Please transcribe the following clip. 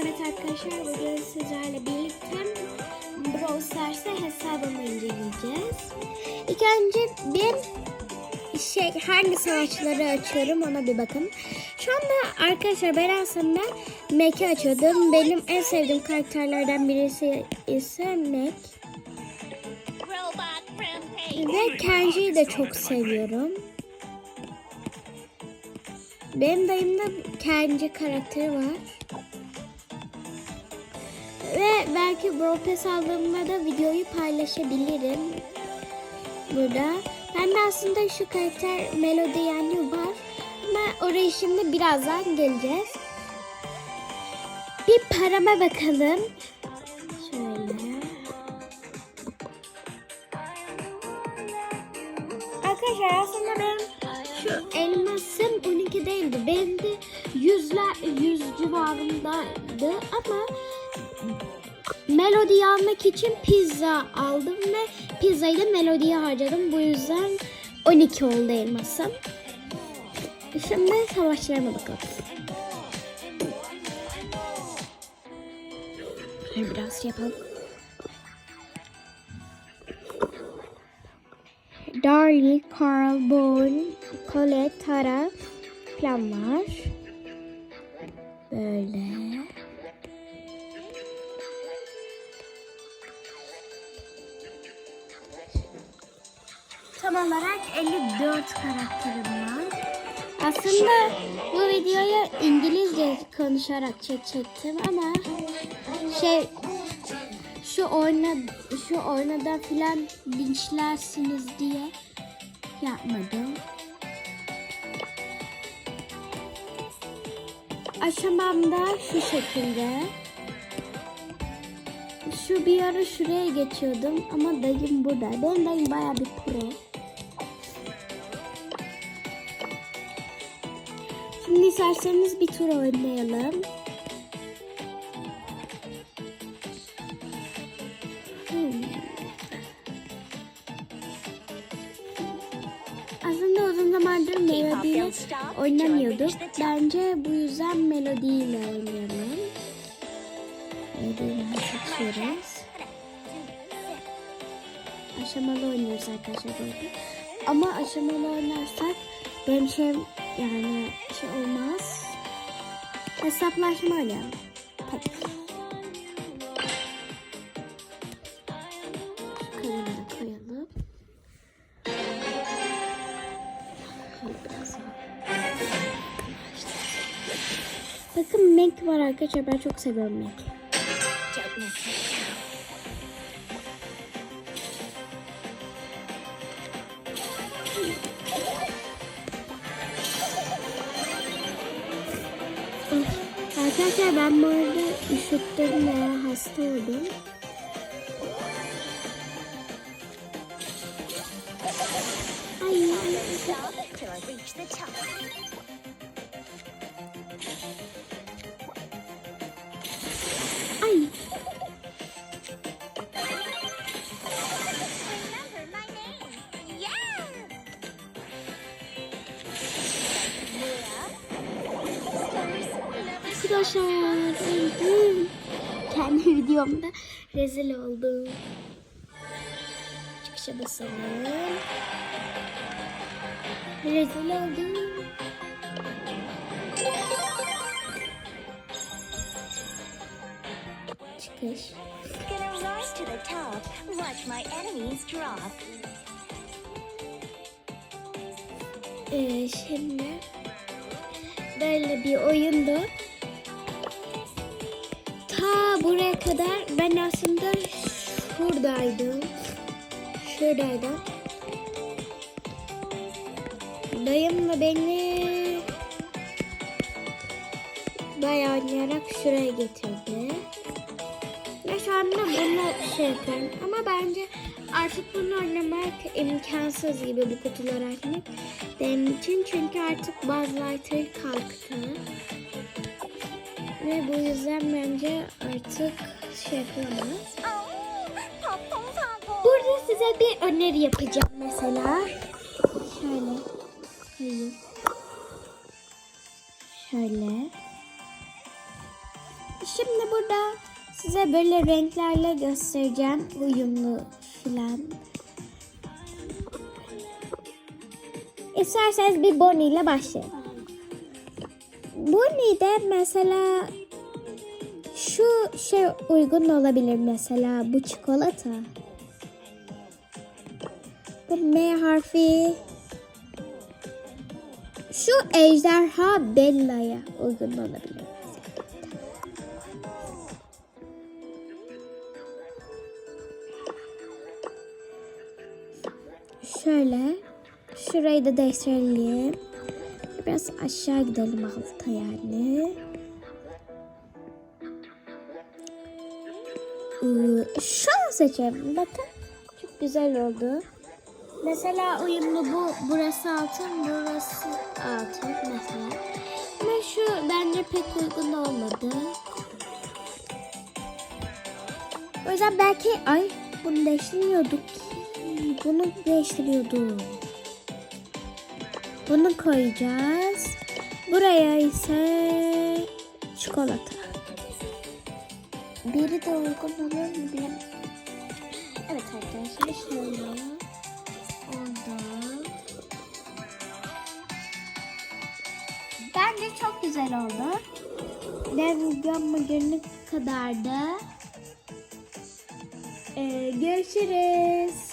Evet arkadaşlar bugün sizlerle birlikte Brawl Stars'ta hesabımı inceleyeceğiz. İlk önce bir şey hangi savaşçıları açıyorum ona bir bakın. Şu anda arkadaşlar ben aslında Mac'i açıyordum. Benim en sevdiğim karakterlerden birisi ise Mac. Ve Kenji'yi de çok seviyorum. Benim dayımda Kenji karakteri var. Ve belki Brawl Pass aldığımda da videoyu paylaşabilirim. Burada. Ben de aslında şu karakter Melody yani var. Ama oraya şimdi birazdan geleceğiz. Bir parama bakalım. Şöyle. Arkadaşlar aslında benim şu 12 değildi. Benim de yüzler, yüz civarındaydı ama Melodi'yi almak için pizza aldım ve pizzayı da Melodi'ye harcadım. Bu yüzden 12 oldu elmasım. Şimdi savaşçılarıma bakalım. Şöyle biraz şey yapalım. Darlie, Carl, Boone, Colette, Tara falan var. Böyle. Tam olarak 54 karakterim var. Aslında bu videoyu İngilizce konuşarak çekecektim ama şey şu oyna şu oynada filan linçlersiniz diye yapmadım. Aşamam da şu şekilde. Şu bir ara şuraya geçiyordum ama dayım burada. Benim dayım bayağı bir pro. Şimdi isterseniz bir tur oynayalım. Melodiyle oynamıyorduk. Bence bu yüzden melodiyle oynayalım. Melodiyle seçiyoruz. Aşamalı oynuyoruz arkadaşlar burada. Ama aşamalı oynarsak benim şey yani şey olmaz. Hesaplaşma oynayalım. Peki. Bakın Mac var arkadaşlar. Ben çok seviyorum Mac. Miss it. Arkadaşlar ben bu arada üşüttüm veya hasta oldum. Ay, ay, ay. Arkadaşlar öldüm. Kendi videomda rezil oldum. Çıkışa basalım. Rezil oldum. Çıkış. Gonna rise to the top. Watch my enemies drop. Ee, şimdi böyle bir oyundu. Ta buraya kadar ben aslında şuradaydım. Şuradaydım. Dayımla beni bayağı oynayarak şuraya getirdi. Ve şu anda bunu şey yapıyorum. Ama bence artık bunu oynamak imkansız gibi bu kutuları açmak benim için. Çünkü artık Buzz Lightyear kalktı. Ve bu yüzden bence artık şey yapılamaz. Burada size bir öneri yapacağım mesela. Şöyle. Hayır. Şöyle. Şimdi burada size böyle renklerle göstereceğim. Uyumlu filan. İsterseniz bir Bonnie ile başlayalım. Bonnie'de mesela şu şey uygun olabilir mesela bu çikolata. Bu M harfi. Şu ejderha Bella'ya uygun olabilir. Şöyle. Şurayı da değiştirelim. Biraz aşağı gidelim alta yani. Ee, Şunu seçelim. Bakın. Çok güzel oldu. Mesela uyumlu bu. Burası altın, burası altın mesela. Ama şu bence pek uygun olmadı. O yüzden belki ay bunu değiştirmiyorduk. Bunu değiştiriyorduk. Bunu koyacağız. Buraya ise çikolata. Biri de uygun olur mu bilmem. Evet arkadaşlar şöyle. Orada. Bence çok güzel oldu. Ve videom bugünlük kadar da. Ee, görüşürüz.